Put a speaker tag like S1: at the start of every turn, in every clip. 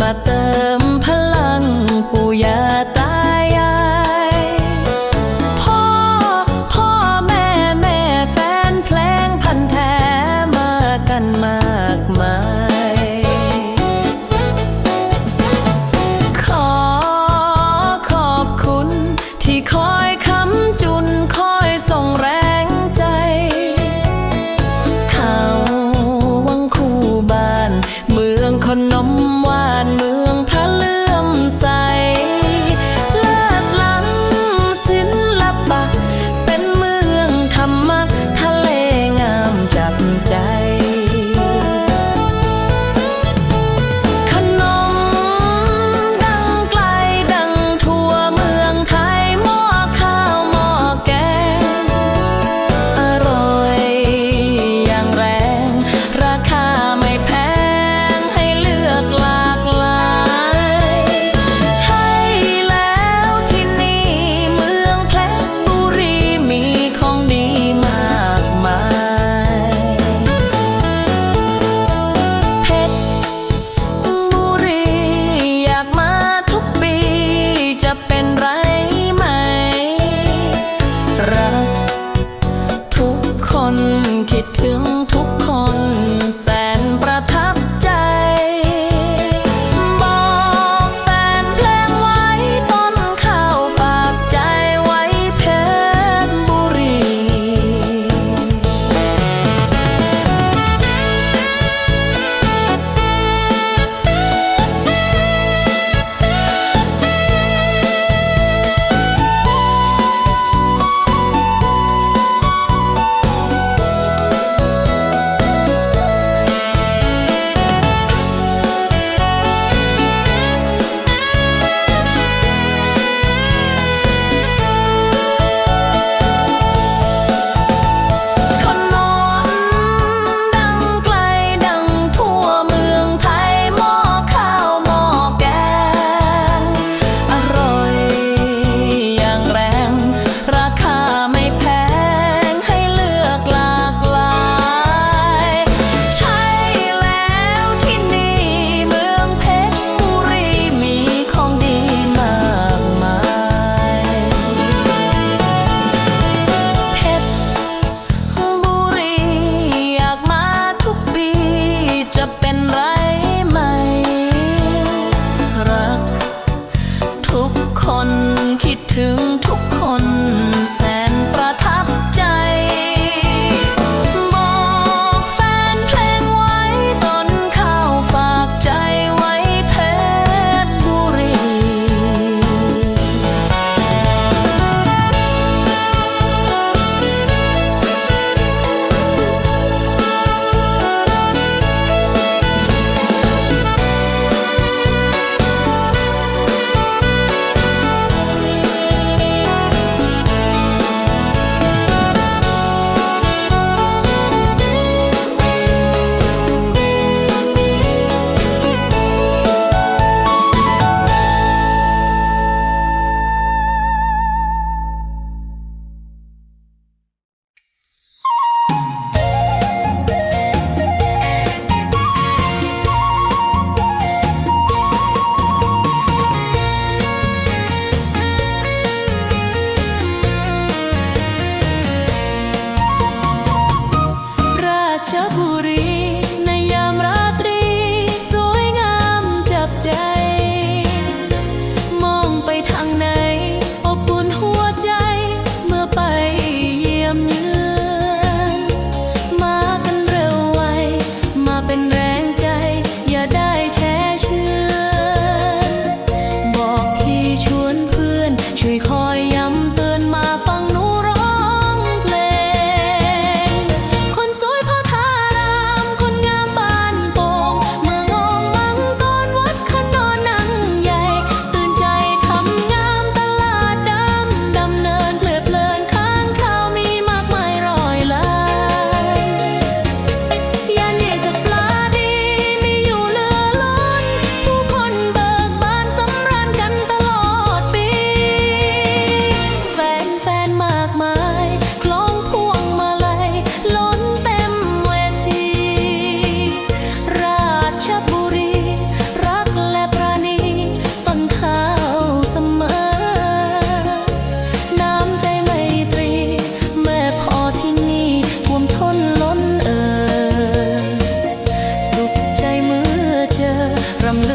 S1: mata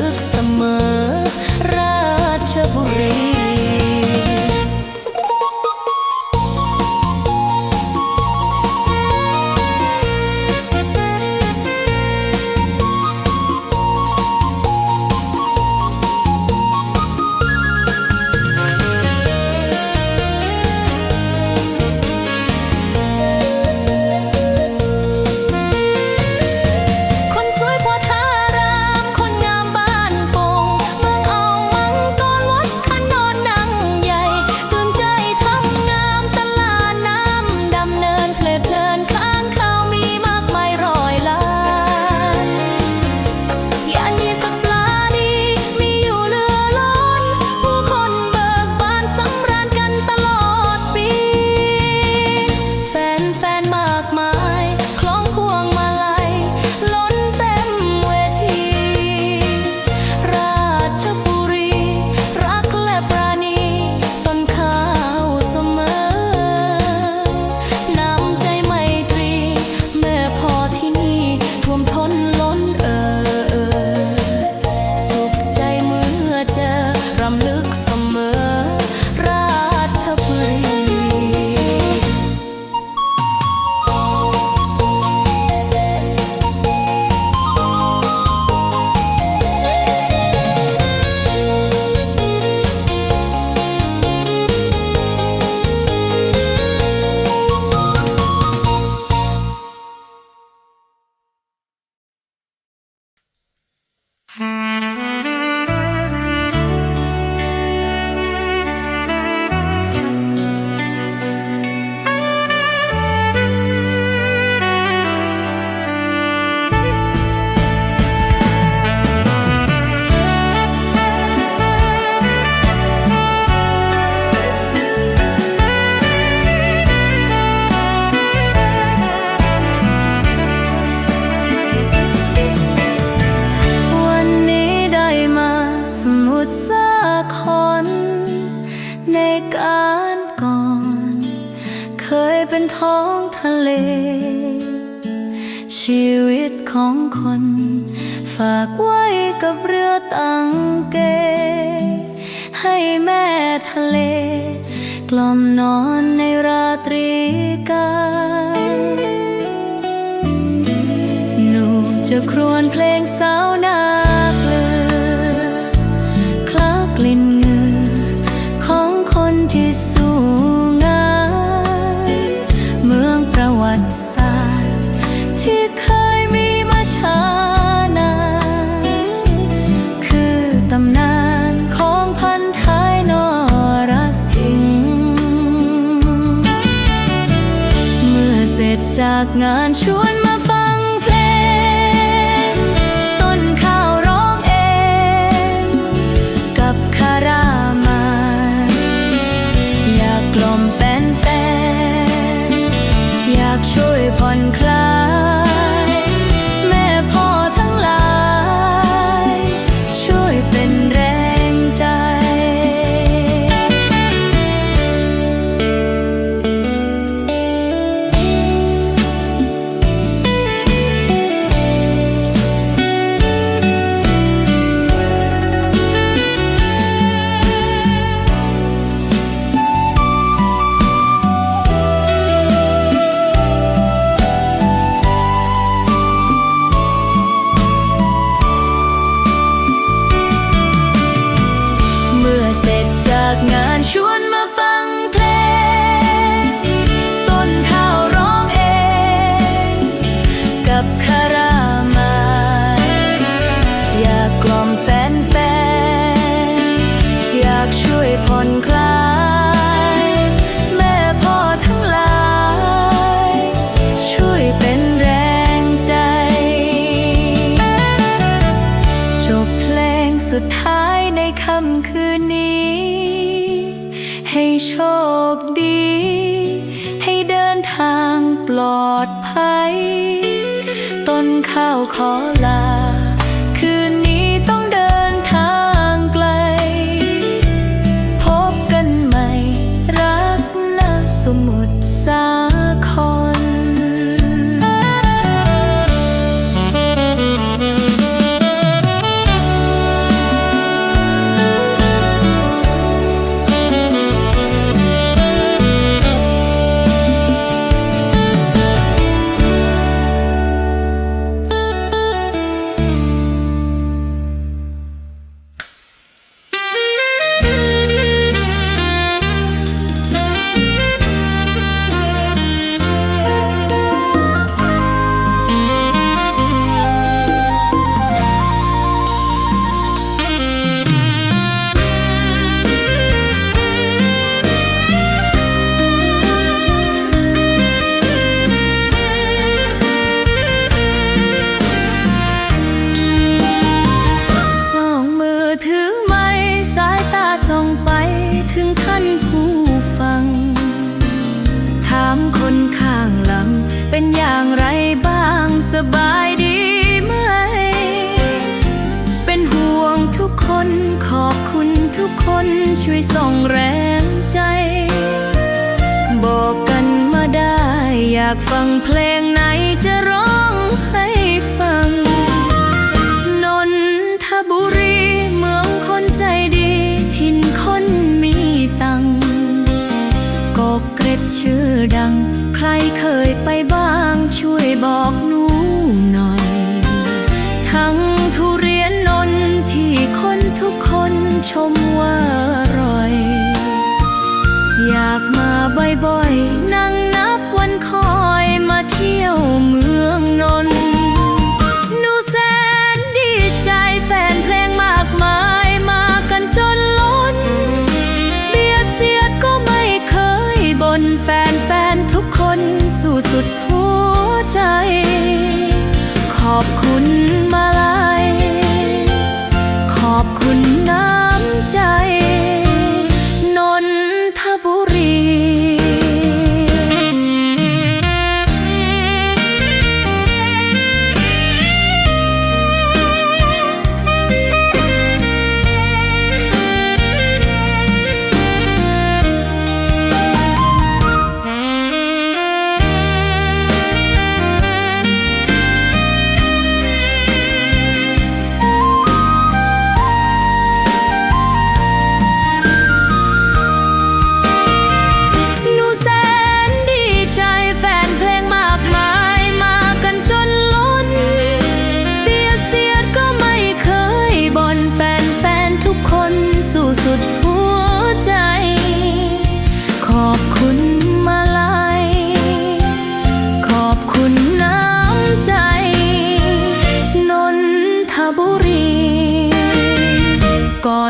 S1: looks ในการก่อน เคยเป็นท้องทะเล ชีวิตของคน ฝากไว้กับเรือตังเก ให้แม่ทะเล กล่อมนอนในราตรีกาหนูจะครวนเพลงสาวนา จจา เสร็จจากงานชวนมาฟัง ทางปลอดภัย ต้นข้าวขอลาากฟังเพลงไหนจะร้องให้ฟัง นนทบุรีเมืองคนใจดีถิ่นคนมีตังกอกเกร็ดชื่อดัง ใครเคยไปบ้างช่วยบอกหนูหน่อย ทั้งทุเรียนนนที่คนทุกคนชมว่าอร่อย อยากมาบ่อยๆ เที่ยวเมืองนนหนูแสนดีใจแฟนเพลงมากมายมากันจนล้น เบียร์เสียดก็ไม่เคยบนแฟนแฟนทุกคน สู่สุดหัวใจ ขอบคุณ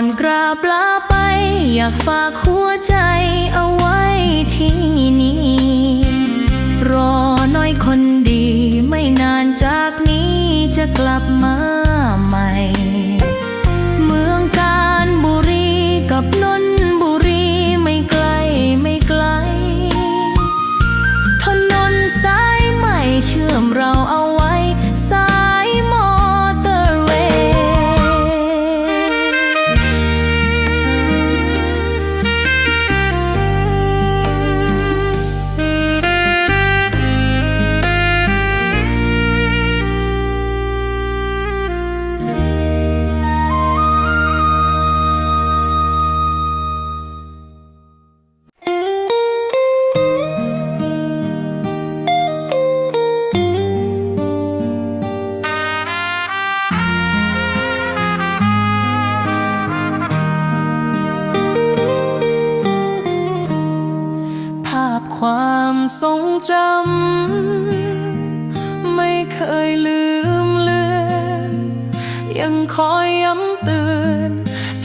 S1: อนกราบลาไป อยากฝากหัวใจเอาไว้ที่นี่รอหน่อยคนดีไม่นานจากนี้จะกลับมา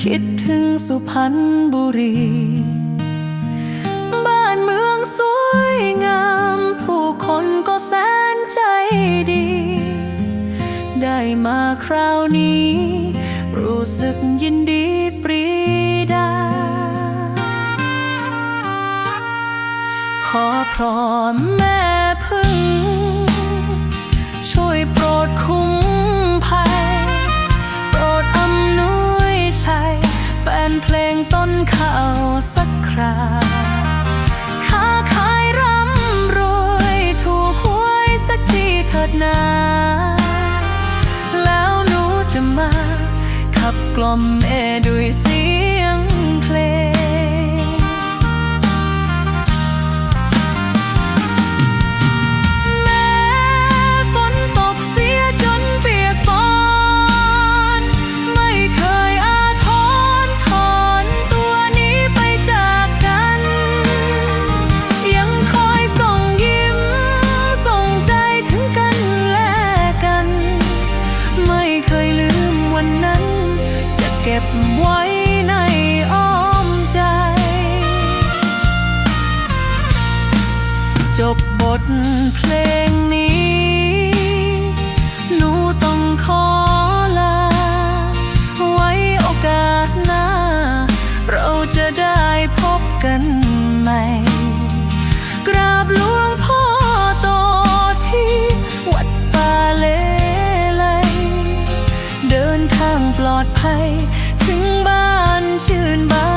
S2: คิดถึงสุพรรณบุรี บ้านเมืองสวยงาม ผู้คนก็แสนใจดี ได้มาคราวนี้ รู้สึกยินดีปรีดา ขอพรแม่พึ่ง ช่วยโปรดคุ้ม นเพลงต้นข่าวสักคราค้าขายร่ำรวยถูกหวยสักทีเถิดนา แล้วหนูจะมา ขับกล่อมแม่ด้วยสี ทเพลงนี้ หนูต้องขอลา ไว้โอกาสหน้า เราจะได้พบกันใหม่ กราบหลวงพ่อโตที่วัดป่าเลไลเดินทางปลอดภัย ถึงบ้านชื่นบาน